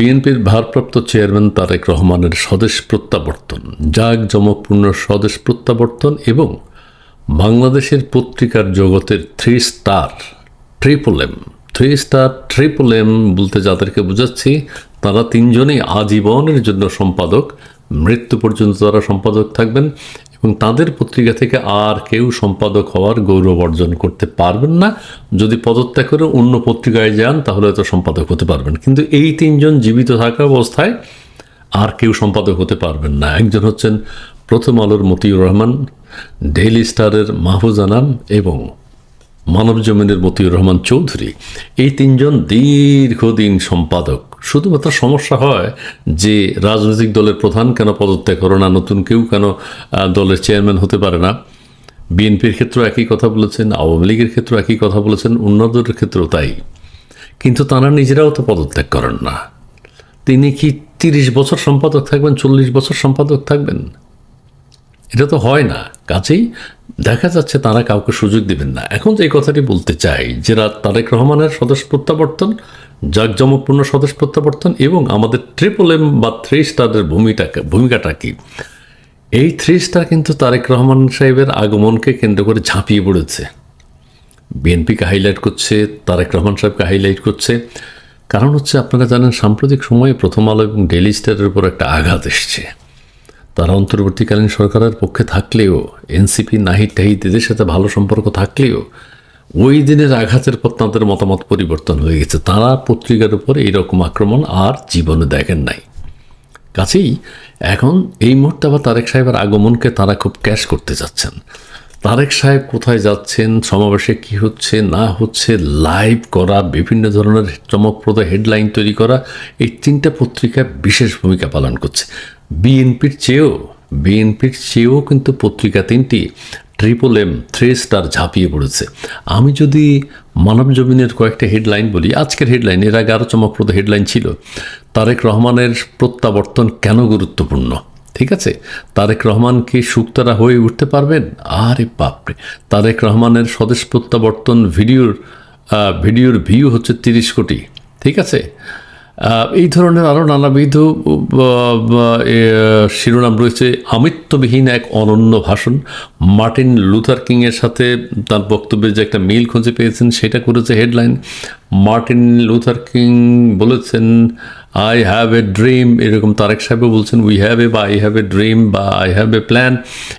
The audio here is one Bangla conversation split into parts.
বিএনপির ভারপ্রাপ্ত চেয়ারম্যান তারেক রহমানের স্বদেশ প্রত্যাবর্তন জাঁকজমকপূর্ণ স্বদেশ প্রত্যাবর্তন এবং বাংলাদেশের পত্রিকার জগতের three star, triple M. Three star, triple M বলতে যাদেরকে বোঝাচ্ছি, তারা তিনজনেই আজীবনের জন্য সম্পাদক। মৃত্যু পর্যন্ত তারা সম্পাদক থাকবেন। এবং তাদের পত্রিকা থেকে আর কেউ সম্পাদক হওয়ার গৌরব অর্জন করতে পারবেন না। যদি পদত্যাগ করে অন্য পত্রিকায় যান, তাহলে তো সম্পাদক হতে পারবেন। কিন্তু এই তিনজন জীবিত থাকা অবস্থায় আর কেউ সম্পাদক হতে পারবেন না। একজন হচ্ছেন প্রথম আলোর মতিউর রহমান, ডেইলি স্টারের মাহফুজ আনাম এবং মানব জমিনের মতিউর রহমান চৌধুরী। এই তিনজন দীর্ঘদিন সম্পাদক। শুধুমাত্র সমস্যা হয় যে রাজনৈতিক দলের প্রধান কেন পদত্যাগ করে না, নতুন কেউ কেন দলের চেয়ারম্যান হতে পারে না। বিএনপির ক্ষেত্রেও একই কথা বলেছেন, আওয়ামী লীগের ক্ষেত্রেও একই কথা বলেছেন, অন্যদের ক্ষেত্রেও তাই। কিন্তু তারা নিজেরাও তো পদত্যাগ করেন না। তিনি কি তিরিশ বছর সম্পাদক থাকবেন, চল্লিশ বছর সম্পাদক থাকবেন? এটা তো হয় না। কাজেই দেখা যাচ্ছে তারা কাউকে সুযোগ দেবেন না। এখন যে কথাটি বলতে চাই যে তারেক রহমানের স্বদেশ প্রত্যাবর্তন, জাঁকজমকপূর্ণ স্বদেশ প্রত্যাবর্তন এবং আমাদের ট্রিপল এম বা থ্রি স্টারের ভূমিটা ভূমিকাটা কি? এই থ্রি স্টার কিন্তু তারেক রহমান সাহেবের আগমনকে কেন্দ্র করে ঝাঁপিয়ে পড়েছে। বিএনপিকে হাইলাইট করছে, তারেক রহমান সাহেবকে হাইলাইট করছে। কারণ হচ্ছে আপনারা জানেন, সাম্প্রতিক সময়ে প্রথম আলো এবং ডেলি স্টারের উপর একটা আঘাত এসছে। তারা অন্তর্বর্তীকালীন সরকারের পক্ষে থাকলেও, এনসিপি, নাহিদ টাহিদ এদের সাথে ভালো সম্পর্ক থাকলেও, ওই দিনের আঘাতের পর তাদের মতামত পরিবর্তন হয়ে গেছে। তারা পত্রিকার উপর এইরকম আক্রমণ আর জীবনে দেখেন নাই। কাছেই এখন এই মুহূর্তে আবার তারেক সাহেবের আগমনকে তারা খুব ক্যাশ করতে যাচ্ছেন। তারেক সাহেব কোথায় যাচ্ছেন, সমাবেশে কি হচ্ছে, না হচ্ছে, লাইভ করা, বিভিন্ন ধরনের চমকপ্রদ হেডলাইন তৈরি করা, এই তিনটা পত্রিকা বিশেষ ভূমিকা পালন করছে। বিএনপির চেয়েও বিএনপির চেয়েও কিন্তু পত্রিকা তিনটি ট্রিপল এম থ্রি স্টার ঝাঁপিয়ে পড়েছে। আমি যদি মানব জমিনের কয়েকটা হেডলাইন বলি, আজকের হেডলাইন এর আগে আরও চমকপ্রদ হেডলাইন ছিল, তারেক রহমানের প্রত্যাবর্তন কেন গুরুত্বপূর্ণ? ঠিক আছে? তারেক রহমান কি সুক্তারা হয়ে উঠতে পারবেন? আরে বাপরে! তারেক রহমানের স্বদেশ প্রত্যাবর্তন ভিডিওর ভিডিওর ভিউ হচ্ছে তিরিশ কোটি। ঠিক আছে? এই ধরনের আরও নানাবিধ শিরোনাম রয়েছে। আমিত্ববিহীন এক অনন্য ভাষণ। মার্টিন লুথার কিংয়ের সাথে তার বক্তব্যের যে একটা মিল খুঁজে পেয়েছেন, সেটা করেছে হেডলাইন। মার্টিন লুথার কিং বলেছেন আই হ্যাভ এ ড্রিম এরকম তারেক সাহেবও বলছেন উই হ্যাভ এ বা আই হ্যাভ এ ড্রিম বা আই হ্যাভ এ প্ল্যান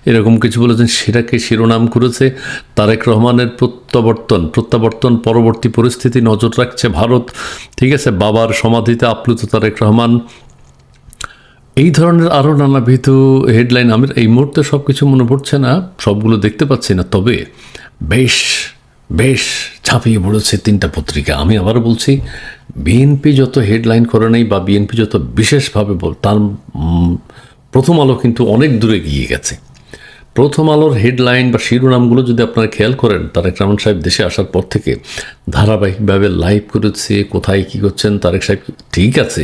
এরকম কিছু বলেছেন, সেটাকে শিরোনাম করেছে তারেক রহমানের প্রত্যাবর্তন প্রত্যাবর্তন পরবর্তী পরিস্থিতি নজর রাখছে ভারত। ঠিক আছে, বাবার সমাধিতে আপ্লুত তারেক রহমান। এই ধরনের আরও নানাবিধ হেডলাইন আমি এই মুহূর্তে সব কিছু মনে পড়ছে না, সবগুলো দেখতে পাচ্ছি না, তবে বেশ বেশ ছাপিয়ে পড়েছে তিনটা পত্রিকা। আমি আবার বলছি বিএনপি যত হেডলাইন করে নেই বা বিএনপি যত বিশেষভাবে বল তার প্রথম আলো কিন্তু অনেক দূরে গিয়ে গেছে। প্রথম আলোর হেডলাইন বা শিরোনামগুলো যদি আপনারা খেয়াল করেন, তারেক রহমান সাহেব দেশে আসার পর থেকে ধারাবাহিকভাবে লাইভ করেছে, কোথায় কী করছেন তারেক সাহেব ঠিক আছে।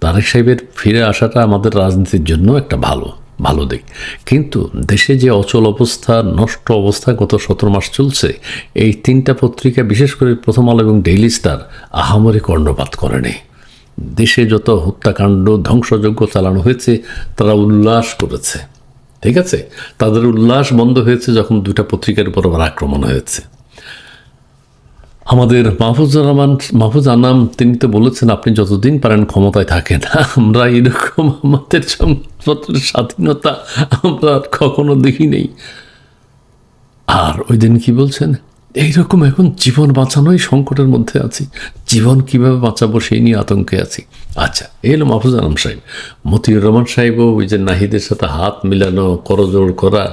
তারেক সাহেবের ফিরে আসাটা আমাদের রাজনীতির জন্য একটা ভালো। ভালো দিক কিন্তু দেশে যে অচল অবস্থা, নষ্ট অবস্থা গত সতেরো মাস চলছে, এই তিনটা পত্রিকা বিশেষ করে প্রথম আলো এবং ডেইলি স্টার আহামরি কর্ণপাত করেনি। দেশে যত হত্যাকাণ্ড, ধ্বংসযজ্ঞ চালানো হয়েছে, তারা উল্লাস করেছে। ঠিক আছে? তাদের উল্লাস বন্ধ হয়েছে যখন দুটা পত্রিকার উপর আবার আক্রমণ হয়েছে। আমাদের মাহফুজ রহমান, মাহফুজ আনাম, তিনি তো বলেছেন, আপনি যতদিন পারেন ক্ষমতায় থাকেন। আমরা এরকম আমাদের সংবাদপত্রের স্বাধীনতা আমরা কখনো দেখি নেই আর ওই দিন কি বলছেন? এইরকম এখন জীবন বাঁচানোই সংকটের মধ্যে আছি। জীবন কীভাবে বাঁচাবো সেই নিয়ে আতঙ্কে আছি। আচ্ছা এই হলো মাহফুজ আলম সাহেব। মতিউর রহমান সাহেবও ওই যে নাহিদের সাথে হাত মিলানো, করজোড় করা,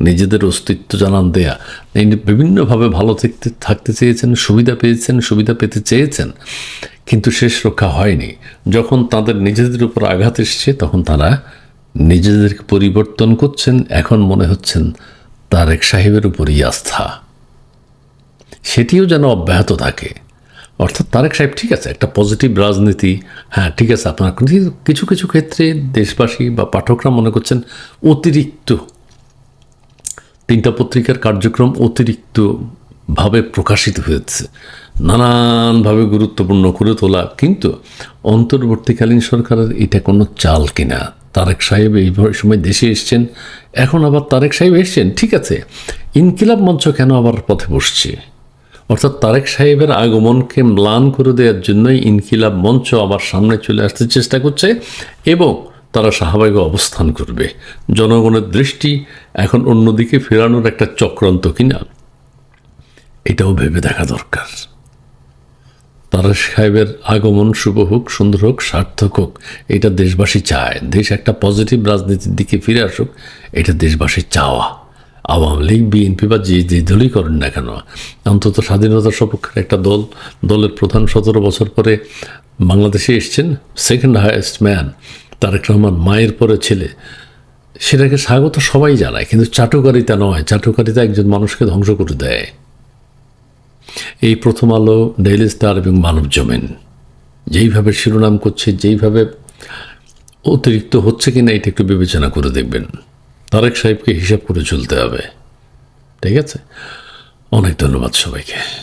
নিজেদের অস্তিত্ব জানান দেয়া, এই বিভিন্নভাবে ভালো থাকতে থাকতে চেয়েছেন, সুবিধা পেয়েছেন, সুবিধা পেতে চেয়েছেন, কিন্তু শেষ রক্ষা হয়নি। যখন তাদের নিজেদের উপর আঘাত এসছে, তখন তারা নিজেদেরকে পরিবর্তন করছেন। এখন মনে হচ্ছেন তারেক সাহেবের উপরই আস্থা। সেটিও যেন অব্যাহত থাকে। অর্থাৎ তারেক সাহেব, ঠিক আছে, একটা পজিটিভ রাজনীতি হ্যাঁ ঠিক আছে, আপনার কিছু কিছু ক্ষেত্রে দেশবাসী বা পাঠকরা মনে করছেন অতিরিক্ত, তিনটা পত্রিকার কার্যক্রম অতিরিক্তভাবে প্রকাশিত হয়েছে, নানানভাবে গুরুত্বপূর্ণ করে তোলা, কিন্তু অন্তর্বর্তীকালীন সরকারের এটা কোনো চাল কিনা? তারেক সাহেব এই সময় দেশে এসছেন, এখন আবার তারেক সাহেব এসছেন, ঠিক আছে, ইনকিলাব মঞ্চ কেন আবার পথে বসছে? অর্থাৎ তারেক সাহেবের আগমনকে ম্লান করে দেওয়ার জন্যই ইনকিলাব মঞ্চ আবার সামনে চলে আসতে চেষ্টা করছে এবং তারা শাহবাগে অবস্থান করবে। জনগণের দৃষ্টি এখন অন্যদিকে ফেরানোর একটা চক্রান্ত কিনা, এটাও ভেবে দেখা দরকার। তারেক সাহেবের আগমন শুভ হোক, সুন্দর হোক, সার্থক হোক, এটা দেশবাসী চায়। দেশ একটা পজিটিভ রাজনীতির দিকে ফিরে আসুক, এটা দেশবাসীর চাওয়া। আওয়ামী লীগ, বিএনপি বা যে যে দলই করেন না কেন, অন্তত স্বাধীনতার সপক্ষের একটা দল, দলের প্রধান সতেরো বছর পরে বাংলাদেশে এসছেন second highest man Tarek Rahman, মায়ের পরে ছেলে। সেটাকে স্বাগত সবাই জানায়, কিন্তু চাটুকারিতা নয়, চাটুকারিতা একজন মানুষকে ধ্বংস করে দেয়। এই প্রথম আলো ডেইলি স্টার এবং মানব জমেন। যেইভাবে শিরোনাম করছে, যেইভাবে অতিরিক্ত হচ্ছে কিনা, এটা একটু বিবেচনা করে দেখবেন। তারেক সাহেবকে হিসাব করে চলতে হবে। ঠিক আছে? অনেক ধন্যবাদ সবাইকে।